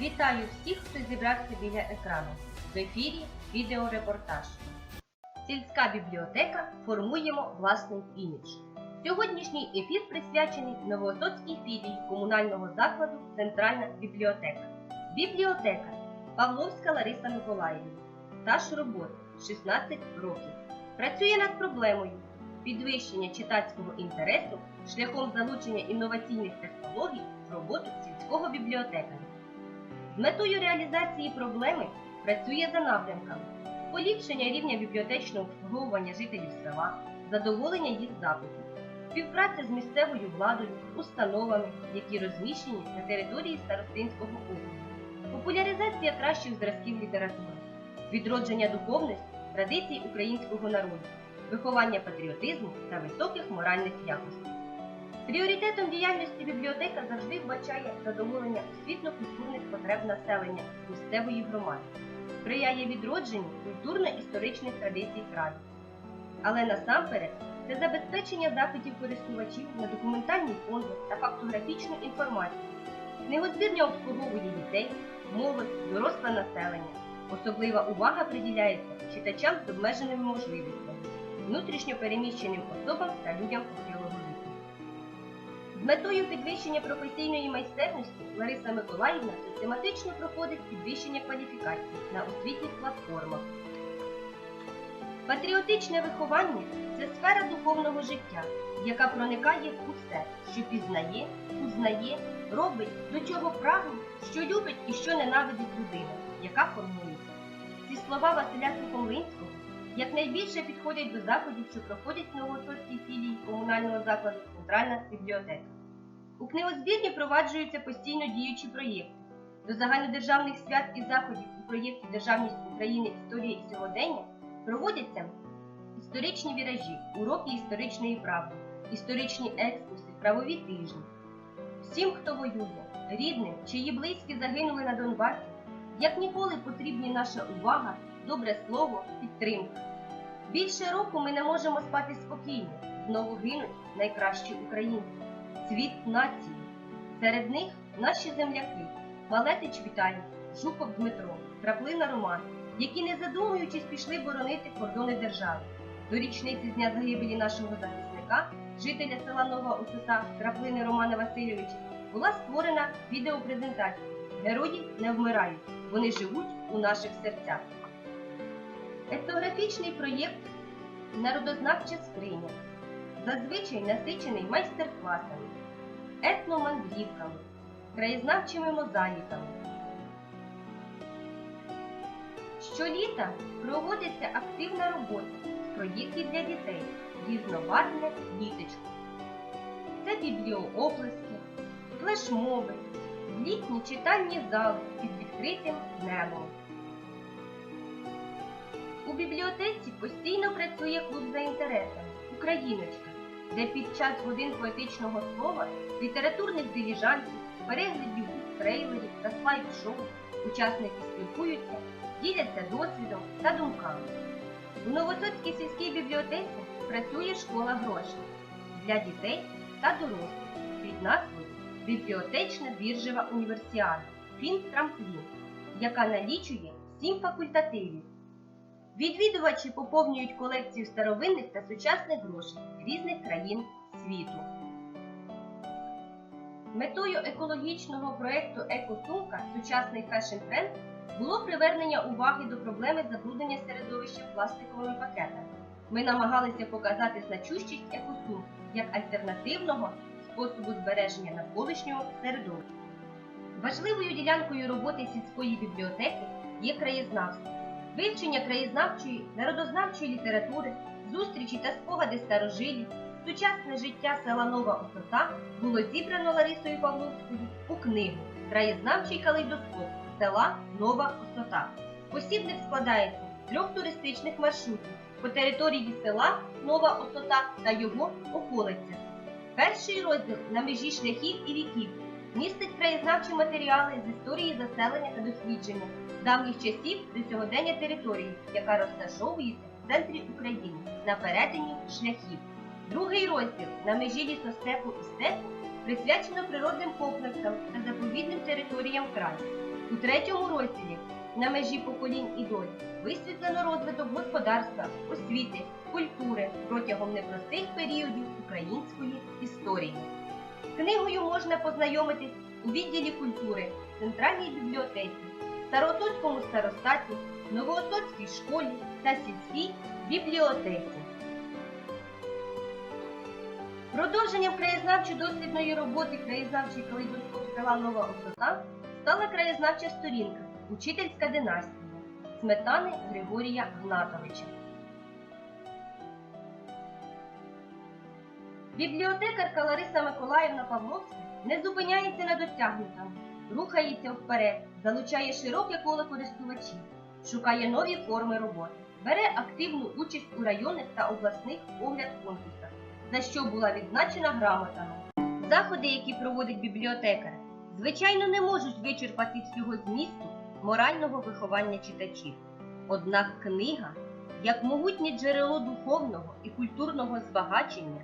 Вітаю всіх, хто зібрався біля екрану. В ефірі відеорепортаж. Сільська бібліотека формуємо власний імідж. Сьогоднішній ефір присвячений Новоосоцькій філії комунального закладу Центральна бібліотека. Бібліотека Павловська Лариса Миколаївна. Стаж роботи 16 років. Працює над проблемою підвищення читацького інтересу шляхом залучення інноваційних технологій в роботу сільського бібліотекаря. Метою реалізації проблеми працює за напрямками поліпшення рівня бібліотечного обслуговування жителів села, задоволення їх запитів, співпраця з місцевою владою, установами, які розміщені на території Старостинського округу, популяризація кращих зразків літератури, відродження духовності, традицій українського народу, виховання патріотизму та високих моральних якостей. Пріоритетом діяльності бібліотека завжди вбачає задоволення освітньо-культурних потреб населення місцевої громади, сприяє відродженню культурно-історичних традицій краю. Але насамперед це забезпечення запитів користувачів на документальні фонди та фактографічну інформацію, книгозбірня обслуговує дітей, молодь, доросле населення. Особлива увага приділяється читачам з обмеженими можливостями, внутрішньо переміщеним особам та людям. Метою підвищення професійної майстерності Лариса Миколаївна систематично проходить підвищення кваліфікації на освітніх платформах. Патріотичне виховання це сфера духовного життя, яка проникає в усе, що пізнає, узнає, робить, до чого прагне, що любить і що ненавидить людина, яка формується. Ці слова Василя Сухомлинського якнайбільше підходять до заходів, що проходять в Новоосоцькій філії комунального закладу Центральна бібліотека. У книгозбірні проваджуються постійно діючі проєкти. До загальнодержавних свят і заходів у проєкті Державність України Історія і сьогодення проводяться історичні віражі, уроки історичної правди, історичні екскурси, правові тижні. Всім, хто воює, рідним, чиї близькі загинули на Донбасі, як ніколи потрібні наша увага, добре слово, підтримка. Більше року ми не можемо спати спокійно, знову гинуть найкращі українці, світ нації. Серед них наші земляки Малетич Віталій, Жуков Дмитро, Краплина Роман, які не задумуючись пішли боронити кордони держави. До річниці з дня загибелі нашого захисника, жителя села Нова Осота Краплини Романа Васильовича, була створена відеопрезентація Герої не вмирають, вони живуть у наших серцях. Етнографічний проєкт Народознавча скриня зазвичай насичений майстер-класами, етномандрівками, краєзнавчими мозаїками. Щоліта проводиться активна робота з проєктів для дітей різнобарвне літочко. Це бібліооплески, флешмоби, літні читальні зали під відкритим небом. У бібліотеці постійно працює клуб за інтересами Україночка, де під час годин поетичного слова, літературних диліжансів, переглядів трейлерів та слайд-шоу учасники спілкуються, діляться досвідом та думками. У Новосоцькій сільській бібліотеці працює школа грошей для дітей та дорослих під назвою Бібліотечна біржева універсіада Фін-Трамплін, яка налічує сім факультативів. Відвідувачі поповнюють колекцію старовинних та сучасних грошей різних країн світу. Метою екологічного проєкту Екосумка Сучасний фешн тренд було привернення уваги до проблеми забруднення середовища пластиковими пакетами. Ми намагалися показати значущість екосумки як альтернативного способу збереження навколишнього середовища. Важливою ділянкою роботи сільської бібліотеки є краєзнавство вивчення краєзнавчої, народознавчої літератури, зустрічі та спогади старожилів, сучасне життя села Нова Осота було зібрано Ларисою Павловською у книгу Краєзнавчий калейдоскоп села Нова Осота. Посібник складається з трьох туристичних маршрутів по території села Нова Осота та його околицях. Перший розділ на межі шляхів і віків містить краєзнавчі матеріали з історії заселення та дослідження давніх часів до сьогодення території, яка розташовується в центрі України на перетині шляхів. Другий розділ на межі лісостепу і степу присвячено природним комплексам та заповідним територіям краю. У третьому розділі на межі поколінь і доль висвітлено розвиток господарства, освіти, культури протягом непростих періодів української історії. Книгою можна познайомитись у відділі культури, Центральній бібліотеці, Староосоцькому старостаті, Новоосоцькій школі та сільській бібліотеці. Продовженням краєзнавчо-дослідної роботи краєзнавчий калейдоскоп села Нова Осота стала краєзнавча сторінка Учительська династія Сметани Григорія Гнатовича. Бібліотекарка Лариса Миколаївна Павловська не зупиняється на досягнутому, рухається вперед, залучає широке коло користувачів, шукає нові форми роботи, бере активну участь у районних та обласних огляд конкурсах, за що була відзначена грамотами. Заходи, які проводить бібліотекар, звичайно, не можуть вичерпати всього змісту морального виховання читачів. Однак книга, як могутнє джерело духовного і культурного збагачення,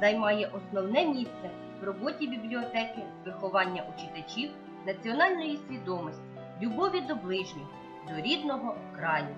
займає основне місце в роботі бібліотеки виховання у читачів національної свідомості, любові до ближнього, до рідного краю.